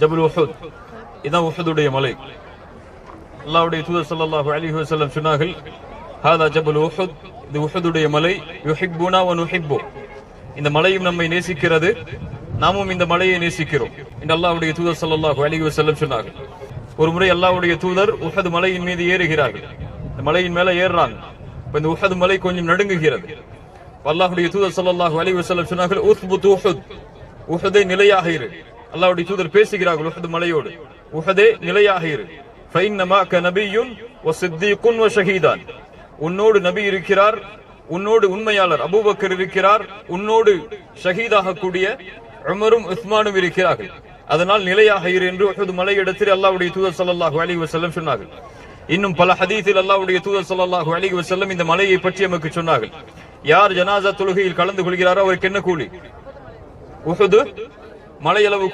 ஜபுல் உஹுத். இதுதான் உஹுதுடைய மலை. அல்லாஹ்வுடைய தூதர் சல்லாஹூ அலி வஸல்லம் சொன்னார்கள் ஹாதா ஜபுல் உஹுத். இது உஹுதுடைய மலை. யுஹிப்புனா ஒன் நுஹிப்பு. இந்த மலையும் நம்மை நேசிக்கிறது. நாமும் இந்த மலையை நேசிக்கிறோம் இந்த அல்லாவுடைய தூதர் சல்லாஹூ அலி வஸல்லம் சொன்னார்கள். ஒரு முறை அல்லாவுடைய தூதர் உஹது மலையின் மீது ஏறுகிறார்கள். இந்த மலையின் மேல ஏறுறாங்க. இப்போ இந்த உஹது மலை கொஞ்சம் நடுங்குகிறது. அல்லாஹுடைய தூதர் சல்லாஹூ அலி வஸல்லம் சொன்னார்கள் உஹ்புத் உஹுத். உஹதை நிலையாக இரு. அல்லாவுடைய தூதர் பேசுகிறார்கள் உஹது மலையோடு. உஹதே நிலையாக இரு. உன்னோடு நபி இருக்கிறார் உன்னோடு உண்மையாளர் அபூபக்கர் இருக்கிறார் உன்னோடு ஷஹீதாக கூடிய உமரும் உஸ்மானும் இருக்கிறார்கள். அதனால் நிலையாக இரு என்று உஹது மலையிடத்தில் அல்லாவுடைய தூதர் ஸல்லல்லாஹு அலைஹி வஸல்லம் சொன்னார்கள். இன்னும் பல ஹதீஸில் அல்லாவுடைய தூதர் ஸல்லல்லாஹு அலைஹி வஸல்லம் இந்த மலையை பற்றி நமக்கு சொன்னார்கள். யார் ஜனாசா தொழுகையில் கலந்து கொள்கிறாரோ அவருக்கு என்ன கூலி? உஹது மலையளவு